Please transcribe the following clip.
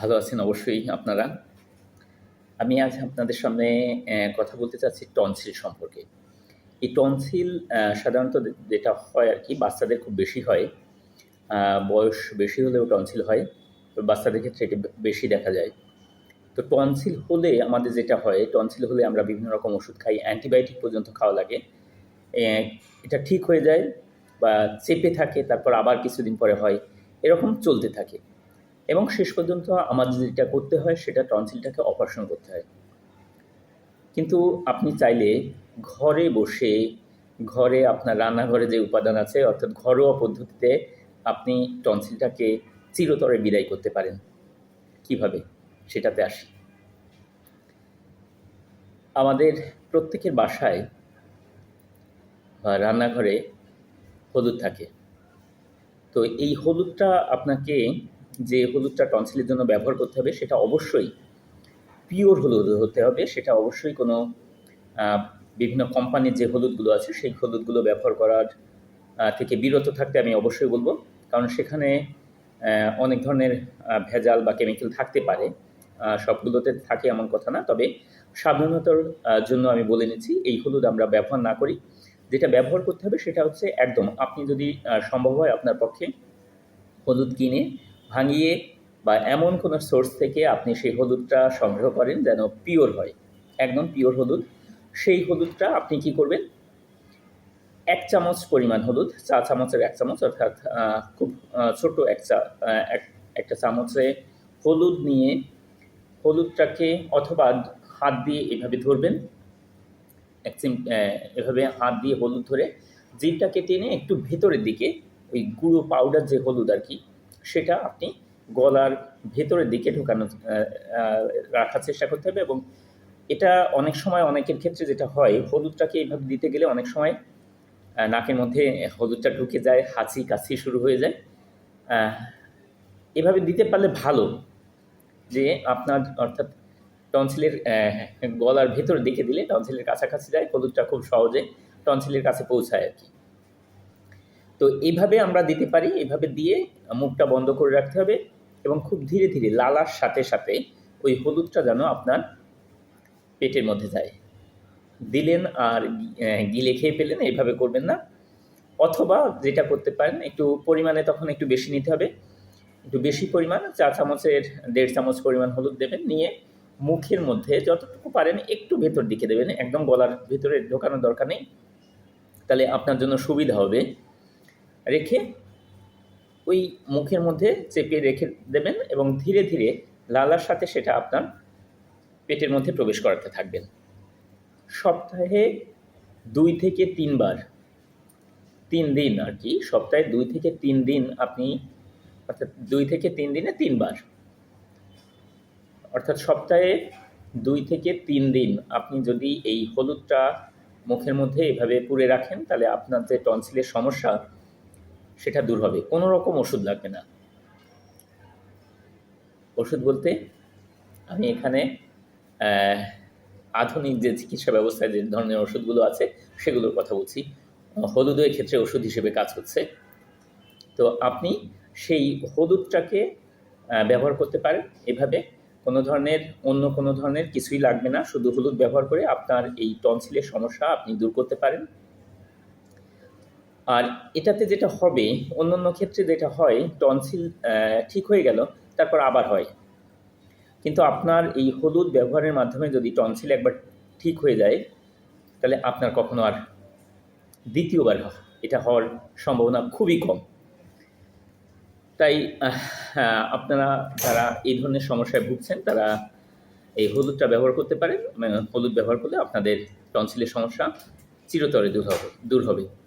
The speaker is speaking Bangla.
ভালো আছেন অবশ্যই আপনারা। আমি আজ আপনাদের সামনে কথা বলতে চাচ্ছি টনসিল সম্পর্কে। এই টনসিল সাধারণত যেটা হয় আর কি, বাচ্চাদের খুব বেশি হয়। বয়স বেশি হলেও টনসিল হয় বাচ্চাদের ক্ষেত্রে এটি বেশি দেখা যায়। তো টনসিল হলে আমাদের যেটা হয়, টনসিল হলে আমরা বিভিন্ন রকম ওষুধ খাই, অ্যান্টিবায়োটিক পর্যন্ত খাওয়া লাগে। এটা ঠিক হয়ে যায় বা চেপে থাকে, তারপর আবার কিছুদিন পরে হয়, এরকম চলতে থাকে। এবং শেষ পর্যন্ত আমাদের যেটা করতে হয়, সেটা টনসিলটাকে অপারেশন করতে হয়। কিন্তু আপনি চাইলে ঘরে বসে, ঘরে আপনার রান্নাঘরে যে উপাদান আছে, অর্থাৎ ঘরোয়া পদ্ধতিতে আপনি টনসিলটাকে চিরতরে বিদায় করতে পারেন। কীভাবে? সেটাতে আসি। আমাদের প্রত্যেকের বাসায় রান্নাঘরে হলুদ থাকে। তো এই হলুদটা আপনাকে যে হলুদটা টনসিলের জন্য ব্যবহার করতে হবে, সেটা অবশ্যই পিওর হলুদ হতে হবে। সেটা অবশ্যই কোনো বিভিন্ন কোম্পানির যে হলুদগুলো আছে, সেই হলুদগুলো ব্যবহার করার থেকে বিরত থাকতে আমি অবশ্যই বলব। কারণ সেখানে অনেক ধরনের ভেজাল বা কেমিক্যাল থাকতে পারে। সবগুলোতে থাকে এমন কথা না। তবে সাবধানতার জন্য আমি বলে নিচ্ছি, এই হলুদ আমরা ব্যবহার না করি। যেটা ব্যবহার করতে হবে সেটা হচ্ছে একদম, আপনি যদি সম্ভব হয় আপনার পক্ষে হলুদ কিনে ভাঙিয়ে বা এমন কোনো সোর্স থেকে আপনি সেই হলুদটা সংগ্রহ করেন যেন পিওর হয়। একদম পিওর হলুদ। সেই হলুদটা আপনি কি করবেন? এক চামচ পরিমাণ হলুদ, চা চামচের এক চামচ অর্থাৎ খুব ছোট এক চা এক- একটা চামচে হলুদ নিয়ে হলুদটাকে অথবা হাত দিয়ে এভাবে ধরবেন। এক এভাবে হাত দিয়ে হলুদ ধরে জিভটাকে টেনে একটু ভেতরের দিকে, ওই গুঁড়ো পাউডার যে হলুদ আর কি সেটা আপনি গলার ভেতরের দিকে ঢোকানো রাখার চেষ্টা করতে হবে এবং এটা অনেক সময় অনেকের ক্ষেত্রে যেটা হয়, হলুদটাকে এইভাবে দিতে গেলে অনেক সময় নাকের মধ্যে হলুদটা ঢুকে যায়, হাঁচি কাশি শুরু হয়ে যায়। এভাবে দিতে পারলে ভালো যে আপনার অর্থাৎ টনসিলের গলার ভেতর দিকে দিলে টনসিলের কাছাকাছি যায়, হলুদটা খুব সহজে টনসিলের কাছে পৌঁছায় আর কি। তো এইভাবে আমরা দিতে পারি এইভাবে দিয়ে মুখটা বন্ধ করে রাখতে হবে এবং খুব ধীরে ধীরে লালার সাথে সাথে ওই হলুদটা যেন আপনার পেটের মধ্যে যায়। দিলেন আর গিলে খেয়ে পেলেন এইভাবে করবেন না। অথবা যেটা করতে পারেন, একটু পরিমাণে তখন একটু বেশি নিতে হবে। একটু বেশি পরিমাণ, চা চামচের দেড় চামচ পরিমাণ হলুদ দেবেন, নিয়ে মুখের মধ্যে যতটুকু পারেন একটু ভেতর দিকে দেবেন। একদম গলার ভেতরে ঢোকানোর দরকার নেই। তাহলে আপনার জন্য সুবিধা হবে। রেখে ওই মুখের মধ্যে চেপে রেখে দেবেন এবং ধীরে ধীরে লালার সাথে সেটা আপনার পেটের মধ্যে প্রবেশ করাতে থাকবেন। সপ্তাহে দুই থেকে তিনবার, তিন দিন আর কি, সপ্তাহে দুই থেকে তিন দিন আপনি, অর্থাৎ দুই থেকে তিন দিনে তিনবার। অর্থাৎ সপ্তাহে দুই থেকে তিন দিন আপনি যদি এই হলুদটা মুখের মধ্যে এভাবে পুড়ে রাখেন, তাহলে আপনার যে টনসিলের সমস্যা সেটা দূর হবে। কোনো রকম ওষুধ লাগবে না। ওষুধ বলতে আমি এখানে আধুনিক যে চিকিৎসা ব্যবস্থায় যে ধরনের ওষুধগুলো আছে, সেগুলোর কথা বলছি। হলুদের ক্ষেত্রে ওষুধ হিসেবে কাজ হচ্ছে তো আপনি সেই হলুদটাকে ব্যবহার করতে পারেন এভাবে। কোনো ধরনের, অন্য কোনো ধরনের কিছুই লাগবে না। শুধু হলুদ ব্যবহার করে আপনার এই টনসিলের সমস্যা আপনি দূর করতে পারেন। আর এটাতে যেটা হবে অন্যান্য ক্ষেত্রে যেটা হয় টনসিল ঠিক হয়ে গেল তারপর আবার হয়। কিন্তু আপনার এই হলুদ ব্যবহারের মাধ্যমে যদি টনসিল একবার ঠিক হয়ে যায় তাহলে আপনার কখনো আর দ্বিতীয়বার এটা হওয়ার সম্ভাবনা খুবই কম। তাই হ্যাঁ, আপনারা যারা এই ধরনের সমস্যায় ভুগছেন তারা এই হলুদটা ব্যবহার করতে পারেন। মানে হলুদ ব্যবহার করলে আপনাদের টনসিলের সমস্যা চিরতরে দূর হবে দূর হবে।